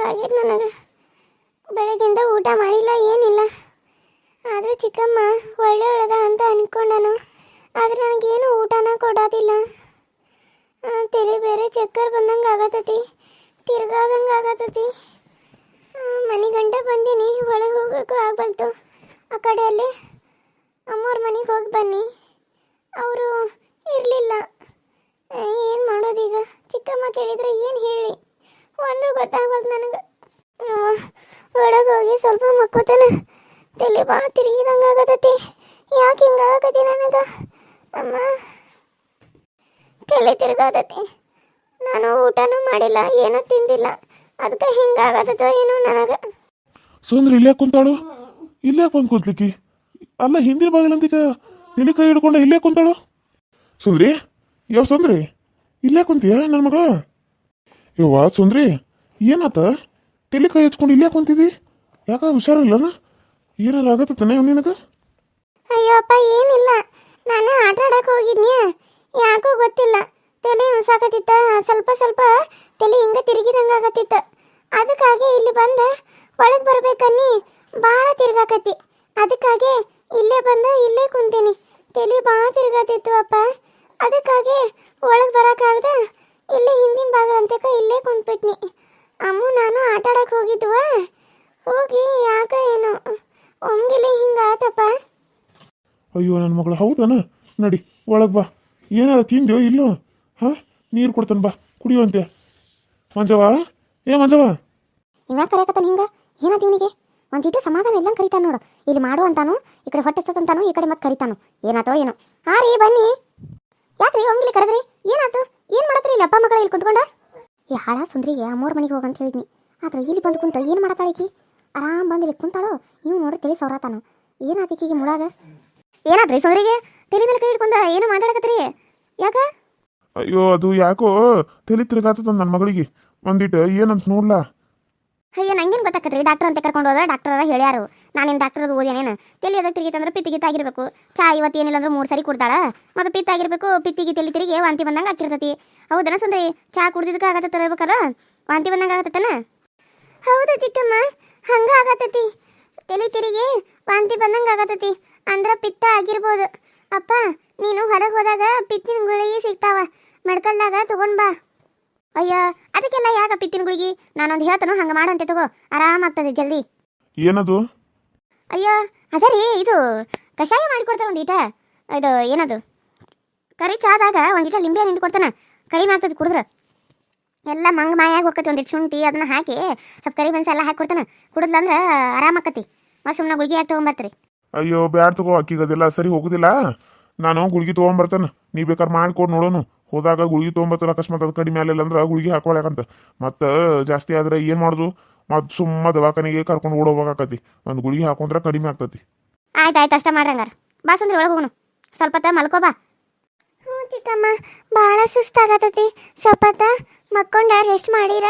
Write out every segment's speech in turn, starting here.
ಸಾಕಾಗೈತೆ ನನಗೆ. ಬೆಳಗಿಂದ ಊಟ ಮಾಡಿಲ್ಲ, ಏನಿಲ್ಲ. ಆದರೂ ಚಿಕ್ಕಮ್ಮ ಒಳ್ಳೆ ಒಳ್ಳೆದ ಅಂತ ನಾನು ಆದ್ರೆ ನನಗೇನು ಊಟನ ಕೊಡೋದಿಲ್ಲ. ತಲೆ ಬೇರೆ ಚಕ್ಕರ್ ಬಂದಂಗೆ ಆಗತ್ತತಿ ತಿರ್ಗಾದಂಗೆ ಆಗತ್ತತಿ ಮನೆ ಗಂಟ ಬಂದೀನಿ, ಒಳಗೆ ಹೋಗಬೇಕು ಆಗ್ಬಲ್ತು ಆ ಕಡೆಯಲ್ಲಿ ಅಮ್ಮವ್ರ ಮನೆಗೆ ಹೋಗಿ ಬನ್ನಿ. ಅವರು ಇರಲಿಲ್ಲ. ಏನು ಮಾಡೋದೀಗ? ಚಿಕ್ಕಮ್ಮ ಕೇಳಿದರೆ ಏನು ಹೇಳಿ? ಒಂದು ಗೊತ್ತಾಗಲ್ದು ನನಗೆ. ಒಳಗೆ ಹೋಗಿ ಸ್ವಲ್ಪ ಮಕ್ಕೋತನ. ತಲೆ ಬಾ ತಿರುಗಿದಂಗೆ ಆಗತೈತಿ. ಯಾಕೆ ಹಿಂಗೆ ಆಗತಿ ನನಗೆ? ಅಮ್ಮ, ತಲೆ ತಿರ್ಗಾದತಿ ನಾನು ಊಟನೂ ಮಾಡಿಲ್ಲ, ಏನೂ ತಿಂದಿಲ್ಲ. ಅದಕ್ಕೆ ಹಿಂಗಾಗತ್ತೋ ಏನೋ ನನಗೆ. ಸುಂದ್ರ ಇಲ್ಲೇ ಕುಂತಾಳು? ಇಲ್ಲೇ ಬಂದು ಕುಂತ್ಲಿಕ್ಕಿ? ಅಲ್ಲ, ಹಿಂದಿನ ಬಾಗಿಲಂತಿಕ ತಲೆ ಕೈ ಹಿಡ್ಕೊಂಡ ಇಲ್ಲೇ ಕುಂತಾಳು? ಸುಂದ್ರಿ, ಯಾವ ಸುಂದ್ರಿ? ಇಲ್ಲೇ ಕುಂತೀಯ ನನ್ನ ಮಗಳ? ಯವ್ವ, ಸುಂದ್ರಿ, ಏನಾತ? ತಲೆ ಕೈ ಹಚ್ಕೊಂಡು ಇಲ್ಲೇ ಕುಂತಿದಿ ಯಾಕ ಹುಷಾರಿಲ್ಲನ ಏನಾರ ಆಗತ್ತಾನೆ ನಿನಗ? ಅಯ್ಯೋ ಅಪ್ಪ ಏನಿಲ್ಲ. ನಾನು ಆಟ ಆಡಕ್ ಹೋಗಿದ್ನಿ ಯಾಕೋ ಗೊತ್ತಿಲ್ಲ. ತಲೆ ಹುಸಾಕತ್ತಿತ್ತ ಸ್ವಲ್ಪ ಸ್ವಲ್ಪ ತಲೆ ಹಿಂಗ ತಿರುಗಿದಂಗ ಆಗತ್ತಿತ್ತ. ಅದಕ್ಕಾಗಿ ಇಲ್ಲಿ ಬಂದ ಒಳಗೆ ಬರ್ಬೇಕನ್ನಿ. ಭಾಳ ತಿರ್ಗಾಕತ್ತಿ. ಅದಕ್ಕಾಗಿ ಇಲ್ಲೇ ಬಂದ ಇಲ್ಲೇ ಕುಂತೀನಿ. ತಲೆ ಭಾಳ ತಿರ್ಗಾತಿತ್ತು ಅಪ್ಪ. ಅದಕ್ಕಾಗಿ ಒಳಗೆ ಬರೋಕ್ಕಾಗ್ದ ಇಲ್ಲೇ ಹಿಂದಿನ ಭಾಗ ಅಂತಕ ಇಲ್ಲೇ ಕುಂತ್ಬಿಟ್ನಿ. ಅಮ್ಮ ನಾನು ಆಟ ಆಡಕ್ಕೆ ಹೋಗಿದ್ವ? ಹೋಗಿ ಯಾಕ ಏನು. ಹಿಂಗೆ ಆತಪ್ಪ. ಅಯ್ಯೋ ನನ್ನ ಮಗಳು ಹೌದನ? ನಡಿ ಒಳಗೆ ಬಾ. ಏನಾರ ತಿಂದ್ಯೋ ಇಲ್ಲೋ? ಹಾಂ? ನೀರು ಕೊಡ್ತಾನೆ ಬಾ ಕುಡಿಯುವಂತೆ ಮಂಜವ ಏ ಮಂಜವ ಇವಾಗ ಕರೆಯಕತ್ತಾನ ಹಿಂಗ? ಏನಾದ ಇವನಿಗೆ ಒಂದಿಟ್ಟು ಸಮಾಧಾನ ಇಲ್ಲಂಗೆ ಕರಿತಾನ ನೋಡು. ಇಲ್ಲಿ ಮಾಡು ಅಂತಾನು ಈ ಕಡೆ ಹೊಟ್ಟೆ ಸತ್ತಂತಾನು ಈ ಕಡೆ ಮತ್ತೆ ಕರಿತಾನು. ಏನಾತೋ ಏನೋ. ಹಾ ರೀ ಬನ್ನಿ. ಯಾಕ್ರಿ ಹೋಗ್ಲಿ ಕರೆದ್ರಿ? ಏನಾಯ್ತು? ಏನ್ ಮಾಡತ್ರಿ ಇಲ್ಲಿ ಅಪ್ಪ ಮಗಳ ಇಲ್ಲಿ ಕುಂತ್ಕೊಂಡ? ಈ ಹಾಳ ಸುಂದ್ರಿಗೆ ಅಮ್ಮೋರ್ ಮನೆಗೆ ಹೋಗಂತ ಹೇಳಿದ್ನಿ. ಆದ್ರೆ ಇಲ್ಲಿ ಬಂದು ಕುಂತ ಏನು ಮಾಡತ್ತಾಳಿಕಿ ಆರಾಮ್ ಬಂದು ಇಲ್ಲಿ ಕುಂತಾಳೋ? ಇವ್ ನೋಡಿ ತಿಳಿ ಸೌರಾತಾನ. ಏನಾತಿಕಿಗೆ ಮುಳಾಗ ಏನಾದ್ರಿ ಸುಂದ್ರಿಗೆ? ತಲೆ ಮೇಲೆ ಕೈ ಹಿಡ್ಕೊಂಡ ಏನು ಮಾತಾಡಕತ್ರಿ ಯಾಕ? ಅಯ್ಯೋ ಅದು ಯಾಕೋ? ತಲೆ ತಿರುಗಾತದ ನನ್ನ ಮಗಳಿಗೆ. ಒಂದಿಟ್ಟು ಏನಂತ ನೋಡ್ಲಾ? ಅಯ್ಯೋ ನಂಗೇನು ಗೊತ್ತಾಕತ್ರಿ? ಡಾಕ್ಟರ್ ಅಂತ ಕರ್ಕೊಂಡು ಹೋದ್ರೆ ಡಾಕ್ಟರ್ ಹೇಳ್ಯಾರು. ನಾನೇನು ಡಾಕ್ಟರ್ ಅದು ಓದೇನೇನು ತಲೆ ಎದಕ್ಕೆ ತಿರುಗಿತಂದ್ರೆ ಪಿತ್ತಿಗೆ ತಾಗಿರಬೇಕು ಚಾ ಇವತ್ತು ಏನಿಲ್ಲ ಅಂದ್ರೆ ಮೂರು ಸರಿ ಕೊಡ್ತಾಳೆ ಮತ್ತು ಪಿತ್ತ ಆಗಿರಬೇಕು ಪಿತ್ತಿಗೆ ತಲೆ ತಿರುಗಿ ವಾಂತಿ ಬಂದಂಗೆ ಆಗಿರ್ತೈತಿ ಹೌದನ ಸುಂದರಿ? ಚಾ ಕುಡ್ದಿದ್ದಕ್ಕೆ ಆಗತ್ತೆ ಇರ್ಬೇಕಾರ? ವಾಂತಿ ಬಂದಂಗೆ ಆಗತ್ತನ ಹೌದು ಚಿಕ್ಕಮ್ಮ, ಹಂಗೆ ಆಗತ್ತತಿ. ತಲೆ ತಿರುಗಿ ವಾಂತಿ ಬಂದಂಗೆ ಆಗತ್ತತಿ. ಅಂದ್ರೆ ಪಿತ್ತ ಆಗಿರ್ಬೋದು. ಅಪ್ಪ, ನೀನು ಹೊರಗೆ ಹೋದಾಗ ಪಿತ್ತಿನ ಗುಳಿಗೆ ಸಿಗ್ತಾವ. ಮೆಡ್ಕಲ್ದಾಗ ತಗೊಂಡ್ ಬಾ. ಅಯ್ಯ, ಅದಕ್ಕೆಲ್ಲ ಯಾಕ ಪಿತ್ತಿನ ಗುಳಿಗೆ? ನಾನೊಂದು ಹೇಳ್ತಾನು, ಹಂಗೆ ಮಾಡಂತೆ ತಗೋ. ಆರಾಮಾಗ್ತದೆ ಜಲ್ದಿ. ಏನದು? ಅಯ್ಯೋ ಅದೇ ರೀ ಇದು ಕಷಾಯ ಮಾಡಿಕೊಡ್ತಾನೆ ಒಂದೀಟ ಇದು ಏನದು? ಕರಿ ಚಾದಾಗ ಒಂದೀಟ ಲಿಂಬೆ ಹಣ್ಣು ಕೊಡ್ತಾನೆ. ಕಡಿಮೆ ಆಗ್ತದೆ ಕುಡಿದ್ರೆ. ಎಲ್ಲ ಮಂಗ ಮಾಯಾಗಿ ಹೋಗ್ತೈತಿ ಒಂದಿಟ್ಟು ಶುಂಠಿ, ಅದನ್ನ ಹಾಕಿ ಸ್ವಲ್ಪ ಕರಿ ಮೆಣಸು ಎಲ್ಲ ಹಾಕಿ ಕೊಡ್ತಾನೆ. ಕುಡಿದ್ಲಂದ್ರೆ ಆರಾಮಾಕತಿ ಮತ್ತು ಸುಮ್ಮನೆ ಗುಳಿಗೆ ಹಾಕಿ ತೊಗೊಂಬರ್ತೀರಿ. ಅಯ್ಯೋ, ಬ್ಯಾಡ್ ತಗೋ ಅಕ್ಕಿಗೆ ಅದೆಲ್ಲ ಸರಿ ಹೋಗುದಿಲ್ಲ? ನಾನು ಗುಳಿಗೆ ತೊಗೊಂಬರ್ತಾನೆ. ನೀ ಬೇಕಾದ್ರೆ ಮಾಡ್ಕೊಡು ನೋಡೋನು. ಹೋದಾಗ ಗುಳಿಗೆ ತೊಗೊಂಬರ್ತಾನೆ ಅಕಸ್ಮಾತ್ ಅದು ಕಡಿಮೆ ಆಗಲಿಲ್ಲ ಅಂದ್ರೆ ಗುಳಿಗೆ ಹಾಕೊಳಕಂತ ಮತ್ತೆ ಜಾಸ್ತಿ ಆದ್ರೆ ಏನು ಮಾಡೋದು? ಮತ್ತು ಸುಮ್ಮ ದವಾಖಾನಿಗೆ ಕರ್ಕೊಂಡು ಓಡೋಗಾಕತಿ ಒಂದು ಗುಳಿಗೆ ಹಾಕೊಂಡ್ರೆ ಕಡಿಮೆ ಆಗ್ತತಿ. ಆಯ್ತಾಯ್ತು ಆಯ್ತು ಅಷ್ಟ ಮಾಡ್ರಂಗಾರ ಬಾ ಸುಂದ್ರಿ ಒಳಗೆ ಹೋಗೋನು. ಸ್ವಲ್ಪ ಹೊತ್ತ ಮಲ್ಕೋ ಬಾ. ಹ್ಞೂ ಚಿಕ್ಕಮ್ಮ ಭಾಳ ಸುಸ್ತಾಗತ್ತತಿ ಸ್ವಲ್ಪ ಹೊತ್ತ ಮಕ್ಕೊಂಡ ರೆಸ್ಟ್ ಮಾಡಿರ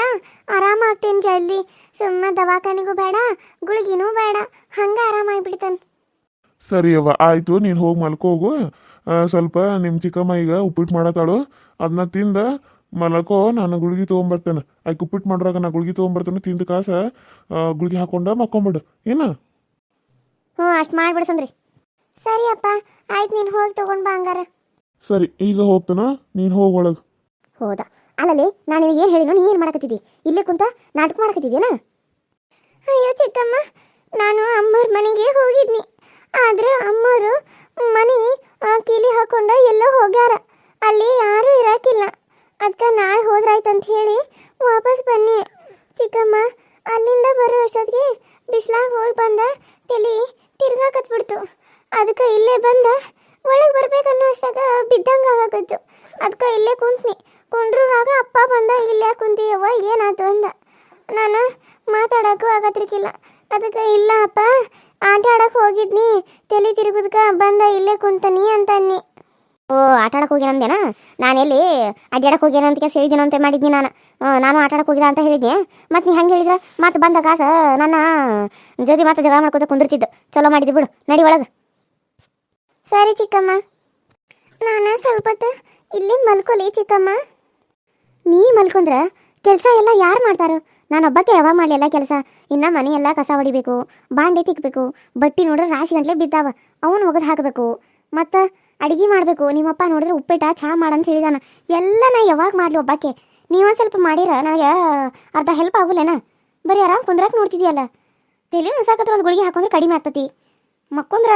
ಆರಾಮಾಗ್ತೀನಿ ಜಲ್ದಿ. ಸುಮ್ಮ ದವಾಖಾನಿಗೂ ಬೇಡ ಗುಳಿಗಿನೂ ಬೇಡ. ಹಂಗೆ ಆರಾಮಾಗ್ಬಿಡ್ತಾನೆ ಸರಿ ಅವ್ವ ಆಯ್ತು ನೀನು ಹೋಗಿ ಮಲ್ಕೋಗು ಆ, ಸ್ವಲ್ಪ ನಿಮ್ಮ ಚಿಕ್ಕಮ್ಮ ಈಗ ಉಪ್ಪಿಟ್ಟು ಮಾಡತ್ತಾಳು. ಅದನ್ನ ತಿಂದ ಮಲ್ಕೋ ನಾನು ಗುಳಿಗೆ ತೊಗೊಂಬರ್ತೇನೆ. ಆಯ್ಕೆ ಉಪ್ಪಿಟ್ಟು ಮಾಡ್ರಾಗ ನಾ ಗುಳ್ಗಿ ತೊಗೊಂಬರ್ತೇನೆ ತಿಂದ ಕಾಸ ಗುಳ್ಗಿ ಹಾಕೊಂಡ ಮಕ್ಕೊಂಬಿಡು. ಏನ? ಹ್ಞೂ ಅಷ್ಟು ಮಾಡ್ಬಿಡು ಸುಂದ್ರಿ. ಸರಿ ಅಪ್ಪ ಆಯ್ತು ನೀನು ಹೋಗಿ ತಗೊಂಡ್ ಬಾ ಹಂಗಾರ. ಸರಿ ಈಗ ಹೋಗ್ತಾನ? ನೀನು ಹೋಗಿ ಒಳಗೆ. ಹೋದ? ಅಲ್ಲಲ್ಲಿ ನಾನು ನಿನಗೆ ಏನು ಹೇಳಿನೋ ನೀ ಏನು ಮಾಡಕತ್ತಿದ್ದಿ? ಇಲ್ಲೇ ಕುಂತ ನಾಟಕ ಮಾಡಕತ್ತಿದ್ದೀನ ಅಯ್ಯೋ ಚಿಕ್ಕಮ್ಮ ನಾನು ಅಮ್ಮರ್ ಮನೆಗೆ ಹೋಗಿದ್ನಿ. ಆದ್ರೆ ಅಮ್ಮವರು ಮನೆ ಆ, ಕೀಲಿ ಹಾಕೊಂಡು ಎಲ್ಲೋ ಹೋಗ್ಯಾರ ಅಲ್ಲಿ ಯಾರೂ ಇರಾಕಿಲ್ಲ ಅದಕ್ಕೆ ನಾಳೆ ಹೋದ್ರಾಯ್ತಂತ ಹೇಳಿ ವಾಪಸ್ ಬನ್ನಿ ಚಿಕ್ಕಮ್ಮ ಅಲ್ಲಿಂದ ಬರೋ ಅಷ್ಟೊತ್ತಿಗೆ ಬಿಸ್ಲಾಗ ಹೋಗಿ ಬಂದ ತಲೆ ತಿರ್ಗಾಕತ್ಬಿಡ್ತು ಅದಕ್ಕೆ ಇಲ್ಲೇ ಬಂದ ಒಳಗೆ ಬರ್ಬೇಕನ್ನೋ ಅಷ್ಟಾಗ ಬಿದ್ದಂಗ ಆಗಾಕತ್ತು. ಅದಕ್ಕೆ ಇಲ್ಲೇ ಕುಂತ್ನಿ. ಕುಂಡ್ರಾಗ ಅಪ್ಪ ಬಂದ ಇಲ್ಲೇ ಕುಂತೀಯವ್ವ ಏನಾಯ್ತು? ಅಂದ. ನಾನು ಮಾತಾಡೋಕ್ಕೂ ಆಗತ್ರಿಕಿಲ್ಲ. ಅದಕ್ಕೆ, ಇಲ್ಲ ಅಪ್ಪ, ಆಟ ಆಡಕ್ಕೆ ಹೋಗಿದ್ನಿ. ತಲೆ ತಿರುಗುದ್ಕ ಬಂದ, ಇಲ್ಲೇ ಕುಂತನಿ ಅಂತ ಅನ್ನಿ. ಓ, ಆಟ ಆಡಕ್ಕೆ ಹೋಗ್ಯಾನಂದೇನ ನಾನು ಎಲ್ಲಿ ಅಡ್ಡಾಡಕ್ಕೆ ಹೋಗ್ಯಾನ ಅಂತ ಕೆಲಸ ಅಂತ ಮಾಡಿದ್ನಿ ನಾನು. ನಾನು ಆಟ ಆಡಕ್ಕೆ ಹೋಗಿದ ಅಂತ ಹೇಳಿದ್ನಿ ಮತ್ತೆ ನೀ ಹಂಗೆ ಹೇಳಿದ್ರೆ? ಮತ್ತೆ ಬಂದ ಕಾಸ ನನ್ನ ಜೊತೆ ಮತ್ತೆ ಜಗಳ ಮಾಡ್ಕೋತ ಕುಂದಿರ್ತಿದ್ದು. ಚಲೋ ಮಾಡಿದ್ದೆ ಬಿಡು. ನಡಿ ಒಳಗೆ. ಸರಿ ಚಿಕ್ಕಮ್ಮ. ನಾನು ಸ್ವಲ್ಪ ಇಲ್ಲಿ ಮಲ್ಕೊಲಿ ಚಿಕ್ಕಮ್ಮ. ನೀ ಮಲ್ಕೊಂಡ್ರೆ ಕೆಲಸ ಎಲ್ಲ ಯಾರು ಮಾಡ್ತಾರೋ? ನಾನು ಒಬ್ಬಕ್ಕೆ ಯಾವಾಗ ಮಾಡಲಿ ಎಲ್ಲ ಕೆಲಸ? ಇನ್ನು ಮನೆ ಎಲ್ಲ ಕಸ ಹೊಡಿಬೇಕು ಬಾಂಡೆ ತಿಕ್ಬೇಕು, ಬಟ್ಟಿ ನೋಡ್ರೆ ರಾಶಿ ಗಂಟ್ಲೆ ಬಿದ್ದಾವ, ಅವನು ಒಗದು ಹಾಕಬೇಕು. ಮತ್ತು ಅಡುಗೆ ಮಾಡಬೇಕು, ನಿಮ್ಮಪ್ಪ ನೋಡಿದ್ರೆ ಉಪ್ಪಿಟ್ಟ ಚಹಾ ಮಾಡಂತ ಹೇಳಿದಾನ. ಎಲ್ಲ ನಾ ಯಾವಾಗ ಮಾಡಲಿ ಒಬ್ಬಕ್ಕೆ ನೀವೊಂದು ಸ್ವಲ್ಪ ಮಾಡಿರ, ನನಗೆ ಅರ್ಧ ಹೆಲ್ಪ್ ಆಗುಲ್ಲೇನ? ಬರೀ ಆರಾಮ್ ಕುಂದ್ರಾಕ್ ನೋಡ್ತಿದ್ಯಲ್ಲ? ತಲೆ ನುಸಾಕತ್ರ ಒಂದು ಗುಳಿಗೆ ಹಾಕೊಂಡ್ರೆ ಕಡಿಮೆ ಆಗ್ತತಿ. ಮಕ್ಕೊಂದ್ರ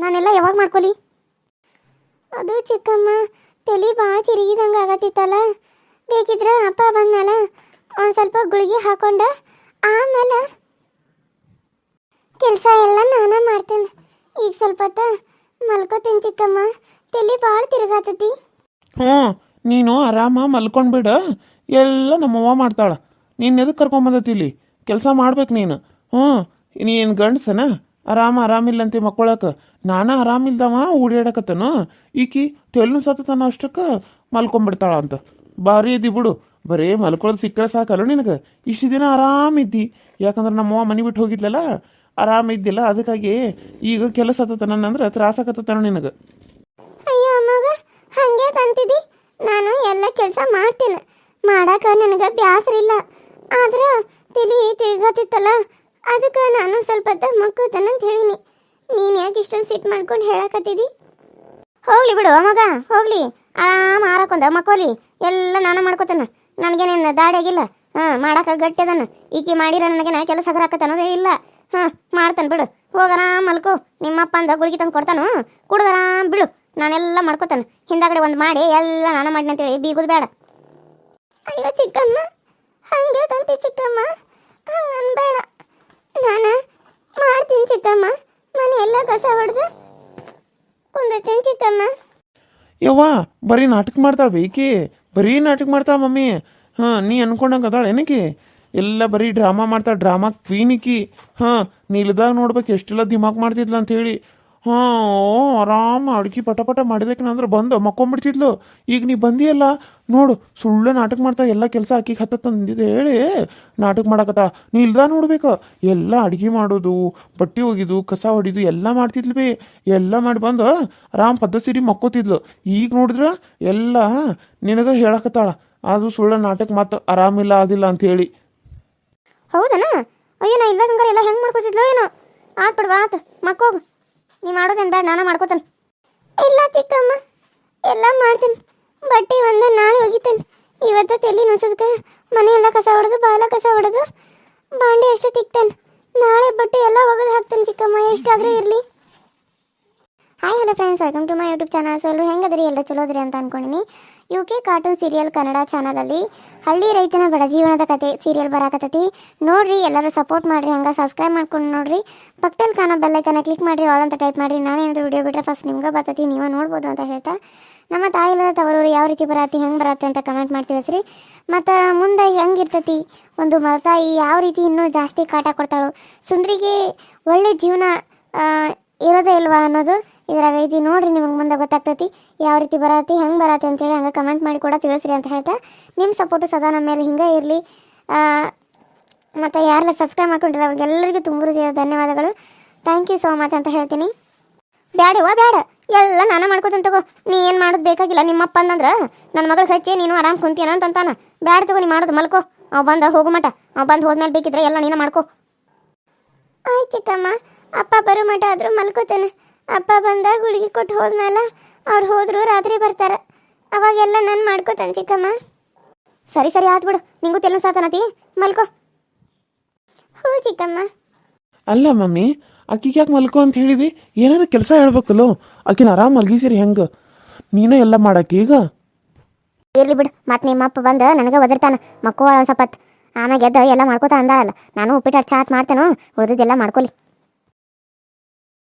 ನಾನೆಲ್ಲ ಯಾವಾಗ ಮಾಡ್ಕೊಲಿ? ಅದು ಚಿಕ್ಕಮ್ಮ ತಲೆ ಭಾಳ ತಿರುಗಿದಂಗೆ ಆಗತ್ತಿತ್ತಲ್ಲ? ಬೇಕಿದ್ರೆ ಅಪ್ಪ ಬಂದಲ್ಲ ಒಂದು ಸ್ವಲ್ಪ ಗುಳಿಗೆ ಹಾಕೊಂಡ ಆಮೇಲೆ ಕೆಲಸ ಎಲ್ಲ ನಾನೇ ಮಾಡ್ತೇನೆ. ಈಗ ಸ್ವಲ್ಪ ಹೊತ್ತ ಮಲ್ಕೋತೀನಿ ಚಿಕ್ಕಮ್ಮ ತಲೆ ಭಾಳ ತಿರುಗಾತತಿ. ಹ್ಞೂ ನೀನು ಆರಾಮ ಮಲ್ಕೊಂಡ್ಬಿಡ ಎಲ್ಲ ನಮ್ಮವ್ವ ಮಾಡ್ತಾಳ. ನೀನು ಎದಕ್ಕೆ ಕರ್ಕೊಂಬಂದತಿ ಇಲ್ಲಿ? ಕೆಲಸ ಮಾಡ್ಬೇಕು ನೀನು. ಹ್ಞೂ ನೀನು ಗಂಡಸನ? ಆರಾಮ ಆರಾಮಿಲ್ಲಂತೆ ಮಕ್ಕೊಳಕ್ಕೆ ನಾನು ಆರಾಮಿಲ್ದವ ಓಡಾಡಕತ್ತನು ಈಕಿ ತೆಲ್ಲು ಸತ್ತತನ ಅಷ್ಟಕ್ಕೆ ಮಲ್ಕೊಂಡ್ಬಿಡ್ತಾಳ ಅಂತ ಭಾರಿ ಇದ್ದಿ ಬಿಡು. ಬರೀ ಮಲ್ಕೊಳ್ಳೋದು ಸಿಕ್ಕರೆ ಸಾಕಲ್ಲ ನಿನಗೆ? ಇಷ್ಟು ದಿನ ಆರಾಮಿದ್ದಿ. ಯಾಕಂದ್ರೆ ನಮ್ಮವ್ವ ಮನೆ ಬಿಟ್ಟು ಹೋಗಿದ್ಲಲ್ಲ? ಆರಾಮ ಇದ್ದಿಲ್ಲ ಅದಕ್ಕಾಗಿ ಈಗ ಕೆಲಸ ಹತ್ತತನಂದ್ರೆ ತ್ರಾಸಕತ್ತತನ ನಿನಗೆ. ಅಯ್ಯೋ ಅಮ್ಮಗ ಹಂಗೆ ಕಂತಿದಿ ನಾನು ಎಲ್ಲ ಕೆಲಸ ಮಾಡ್ತೀನಿ. ಮಾಡಾಕ ನನಗೆ ಬ್ಯಾಸರಿಲ್ಲ. ಆದ್ರೆ ತಿಳಿ ತಿರ್ಗತ್ತಿತ್ತಲ್ಲ ಅದಕ್ಕೆ ನಾನು ಸ್ವಲ್ಪ ಹೊತ್ತ ಮಕ್ಕತನಂತ ಹೇಳಿನಿ. ನೀನು ಯಾಕೆ ಇಷ್ಟೊಂದು ಸಿಟ್ ಮಾಡ್ಕೊಂಡು ಹೇಳಕತ್ತಿದಿ? ಹೋಗ್ಲಿ ಬಿಡು ಮಗ, ಹೋಗ್ಲಿ. ಆರಾಮ ಆರಾಕೊಂದ ಮಕ್ಕೋಲಿ. ಎಲ್ಲ ನಾನು ಮಾಡ್ಕೋತಾನ. ನನಗೇನೇನು ದಾಡಿಯಾಗಿಲ್ಲ ಹಾಂ ಮಾಡಕ್ಕೆ ಗಟ್ಟಿ ಅದನ್ನ ಈಕಿ ಮಾಡಿರ ನನಗೇನ ಕೆಲಸ ಹಗರಾಕತ್ತ ಇಲ್ಲ. ಹಾಂ, ಮಾಡ್ತಾನೆ ಬಿಡು. ಹೋಗರ ಮಲ್ಕೋ. ನಿಮ್ಮಪ್ಪ ಅಂದ ಗುಳಿಗೆ ತಂದು ಕೊಡ್ತಾನು? ಕುಡ್ದಾರಾಮ್ ಬಿಡು. ನಾನೆಲ್ಲ ಮಾಡ್ಕೋತಾನೆ. ಹಿಂದಾಗಡೆ ಒಂದು ಮಾಡಿ ಎಲ್ಲ ನಾನು ಮಾಡಿನ ಅಂತೇಳಿ ಬೀಗುದು ಬೇಡ ಅಯ್ಯೋ ಚಿಕ್ಕಮ್ಮ, ಹಂಗೆ ಚಿಕ್ಕಮ್ಮ. ಹಂಗೆ ಅನ್ಬೇಡ. ನಾನು ಮಾಡ್ತೀನಿ ಚಿಕ್ಕಮ್ಮ. ಮನೆ ಎಲ್ಲ ಕಸ ಹೊಡೆದು ಕುಂದಿರ್ತೀನಿ ಚಿಕ್ಕಮ್ಮ. ಯವ್ವ, ಬರೀ ನಾಟಕ ಮಾಡ್ತಾಳ ಬೇಕಿ ಬರೀ ನಾಟಕ ಮಾಡ್ತಾಳೆ ಮಮ್ಮಿ. ಹಾಂ, ನೀ ಅನ್ಕೊಂಡಂಗೆ ಅದಾಳೆ ಏನಕ್ಕೆ? ಎಲ್ಲ ಬರೀ ಡ್ರಾಮಾ ಮಾಡ್ತಾಳೆ, ಡ್ರಾಮಾ ಕ್ವೀನಿಕಿ ಹಾ, ನೀಲ್ದಾಗ ನೋಡ್ಬೇಕು ಎಷ್ಟೆಲ್ಲ ದಿಮಾಕ್ ಮಾಡ್ತಿದ್ಲ ಅಂತೇಳಿ. ಹಾಂ ಆರಾಮ, ಅಡ್ಗಿ ಪಟ ಪಟ ಮಾಡಿದಕ್ಕೆ ಬಂದು ಮಕ್ಕೊಂಬಿಡ್ತಿದ್ಲು. ಈಗ ನೀ ಬಂದಿಯಲ್ಲ, ನೋಡು, ಸುಳ್ಳು ನಾಟಕ ಮಾಡ್ತಾ ಎಲ್ಲ ಕೆಲಸ ಆಕಿಗೆ ಹತ್ತಂದಿದೆ ಹೇಳಿ. ನಾಟಕ ಮಾಡಕತ್ತಾಳ. ನೀ ಇಲ್ದ ನೋಡ್ಬೇಕು. ಎಲ್ಲ ಅಡ್ಗೆ ಮಾಡೋದು, ಬಟ್ಟೆ ಒಗಿದು, ಕಸ ಹೊಡಿದು ಎಲ್ಲ ಮಾಡ್ತಿದ್ಲು ಬೇ. ಎಲ್ಲ ಮಾಡಿ ಬಂದು ಆರಾಮ್ ಪದ್ಧತಿ ಸಿರಿ ಮಕ್ಕೋತಿದ್ಲು. ಈಗ ನೋಡಿದ್ರ ಎಲ್ಲ ನಿನಗ ಹೇಳಕತ್ತಾಳ. ಅದು ಸುಳ್ಳು ನಾಟಕ ಮತ್ತು ಆರಾಮಿಲ್ಲ, ಅದಿಲ್ಲ ಅಂತ ಹೇಳಿ. ಹೌದನ? ಅಯ್ಯೋ, ನಾ ಇಲ್ಲದಂಗಾರ ಎಲ್ಲ ಹೆಂಗೆ ಮಾಡ್ಕೋತಿದ್ಲು ಏನೋ. ಆತ್ ಬಿಡ್ವಾ ಆತ್. ಮಕ್ಕೋಗು. ನೀ ಮಾಡೋದೇನು ಬೇಡ, ನಾನು ಮಾಡ್ಕೋತೇನೆ. ಇಲ್ಲ ಚಿಕ್ಕಮ್ಮ, ಎಲ್ಲ ಮಾಡ್ತೀನಿ. ಬಟ್ಟೆ ಒಂದು ನಾಳೆ ಒಗಿತೇನೆ. ಇವತ್ತು ತಲೆ ನೋಸದಕ್ಕೆ ಮನೆ ಎಲ್ಲ ಕಸ ಹೊಡೆದು ಬಾಲ ಕಸ ಹೊಡೆದು ಬಾಂಡೆ ಅಷ್ಟು ತಿಕ್ತೇನೆ. ನಾಳೆ ಬಟ್ಟೆ ಎಲ್ಲ ಒಗೆದು ಹಾಕ್ತೇನೆ ಚಿಕ್ಕಮ್ಮ, ಎಷ್ಟಾದರೂ ಇರಲಿ. Hi hello friends welcome to my YouTube channel so ಎಲ್ಲರೂ ಹೆಂಗದ್ರಿ ಎಲ್ಲ ಚಲೋದ್ರಿ ಅಂತ ಅನ್ಕೊಂಡಿನಿ U K cartoon serial Kannada ಚಾನಲಲ್ಲಿ ಹಳ್ಳಿ ರೈತನ ಬಡ ಜೀವನದ ಕತೆ ಸೀರಿಯಲ್ ಬರಾಕತ್ತೈತಿ ನೋಡ್ರಿ ಎಲ್ಲರೂ ಸಪೋರ್ಟ್ ಮಾಡ್ರಿ ಹಂಗೆ ಸಬ್ಸ್ಕ್ರೈಬ್ ಮಾಡ್ಕೊಂಡು ನೋಡ್ರಿ ಪಕ್ಕದಲ್ಲಿ ಕಾಣೋ ಬೆಲ್ಲೈಕನ ಕ್ಲಿಕ್ ಮಾಡ್ರಿ ಆಲ್ ಅಂತ ಟೈಪ್ ಮಾಡ್ರಿ ನಾನೇನಾದ್ರು ವಿಡಿಯೋ ಬಿಟ್ಟರೆ ಫಸ್ಟ್ ನಿಮ್ಗೆ ಬರ್ತೈತಿ ನೀವು ನೋಡ್ಬೋದು ಅಂತ ಹೇಳ್ತಾ ನಮ್ಮ ತಾಯಿ ಇಲ್ಲದ ತವರೂರು ಯಾವ ರೀತಿ ಬರತ್ತೆ ಹೆಂಗೆ ಬರತ್ತೆ ಅಂತ ಕಮೆಂಟ್ ಮಾಡಿ ತಿಳಿಸ್ರಿ ಮತ್ತು ಮುಂದೆ ಹೆಂಗಿರ್ತತಿ ಒಂದು ಮರತಾಯಿ ಯಾವ ರೀತಿ ಇನ್ನೂ ಜಾಸ್ತಿ ಕಾಟ ಕೊಡ್ತಾಳು ಸುಂದ್ರಿಗೆ ಒಳ್ಳೆ ಜೀವನ ಇರೋದೇ ಇಲ್ವಾ ಅನ್ನೋದು ಇದ್ರಾಗ ರೀತಿ ನೋಡ್ರಿ ನಿಮಗೆ ಮುಂದೆ ಗೊತ್ತಾಗ್ತೈತಿ, ಯಾವ ರೀತಿ ಬರತ್ತೆ ಹೆಂಗೆ ಬರತ್ತೆ ಅಂತೇಳಿ ಹಂಗೆ ಕಮೆಂಟ್ ಮಾಡಿ ಕೂಡ ತಿಳಿಸ್ರಿ ಅಂತ ಹೇಳ್ತಾ ನಿಮ್ಮ ಸಪೋರ್ಟು ಸದಾ ನಮ್ಮ ಮೇಲೆ ಹಿಂಗೆ ಇರಲಿ. ಮತ್ತು ಯಾರೆಲ್ಲ ಸಬ್ಸ್ಕ್ರೈಬ್ ಮಾಡ್ಕೊಂಡಿಲ್ಲ, ಅವ್ರಿಗೆಲ್ಲರಿಗೂ ತುಂಬ ಹೃದಯದ ಧನ್ಯವಾದಗಳು. ಥ್ಯಾಂಕ್ ಯು ಸೋ ಮಚ್ ಅಂತ ಹೇಳ್ತೀನಿ. ಬ್ಯಾಡವ್ವ ಬ್ಯಾಡ. ಎಲ್ಲ ನಾನು ಮಾಡ್ಕೋತೀನಿ ತಗೋ. ನೀ ಏನು ಮಾಡೋದು ಬೇಕಾಗಿಲ್ಲ. ನಿಮ್ಮಪ್ಪ ಅಂದಂದ್ರೆ ನನ್ನ ಮಗಳು ಹಚ್ಚಿ ನೀನು ಆರಾಮ್ ಕುಂತೀನ ಅಂತಂತಾನ. ಬ್ಯಾಡ ತಗೋ, ನೀ ಮಾಡೋದು ಮಲ್ಕೋ. ಅವ್ ಬಂದ ಹೋಗು ಮಟ ಅವ್ ಬಂದು ಹೋದ್ಮೇಲೆ ಬೇಕಿದ್ರೆ ಎಲ್ಲ ನೀನು ಮಾಡ್ಕೋ. ಆಯ್ತು ಚಿಕ್ಕಮ್ಮ. ಅಪ್ಪ ಬರೋ ಮಟ ಆದರೂ ಮಲ್ಕೋತೇನೆ. ಅಪ್ಪ ಬಂದಾಗ ಹುಡುಗಿ ಕೊಟ್ಟು ಹೋದ್ಮೇಲೆ ಅವ್ರು ಹೋದ್ರು ರಾತ್ರಿ ಬರ್ತಾರೆ. ಅವಾಗೆಲ್ಲ ನಾನು ಮಾಡ್ಕೋತಾನೆ ಚಿಕ್ಕಮ್ಮ. ಸರಿ ಸರಿ ಆತ್ ಬಿಡು. ನಿಂಗೂ ತೆಲು ಸಾತನತಿ ಮಲ್ಕೋ. ಹ್ಞೂ ಚಿಕ್ಕಮ್ಮ. ಅಲ್ಲ ಮಮ್ಮಿ ಆಕಿಗೆ ಯಾಕೆ ಮಲ್ಕೋ ಅಂತ ಹೇಳಿದಿ? ಏನಾದ್ರು ಕೆಲಸ ಹೇಳ್ಬೇಕಲ್ಲೋ? ಆಕಿನ ಆರಾಮ್ ಮಲ್ಗಿಸಿರಿ ಹೆಂಗೆ? ನೀನೇ ಎಲ್ಲ ಮಾಡಕ್ಕೆ ಈಗ? ಇರ್ಲಿ ಬಿಡು. ಮತ್ತೆ ನಿಮ್ಮ ಅಪ್ಪ ಬಂದ ನನಗೆ ಒದರ್ತಾನ. ಮಕ್ಕಳು ಒಂದು ಹೊತ್ತು. ಆಮ್ಯಾಗ ಎದ್ದು ಎಲ್ಲ ಮಾಡ್ಕೋತಾ ಅಂದಾಳಲ್ಲ. ನಾನು ಉಪ್ಪಿಟ್ಟು ಚಾಟ್ ಮಾಡ್ತೇನೋ ಉಳಿದಿದ್ದೆಲ್ಲ ಮಾಡ್ಕೊಲಿ.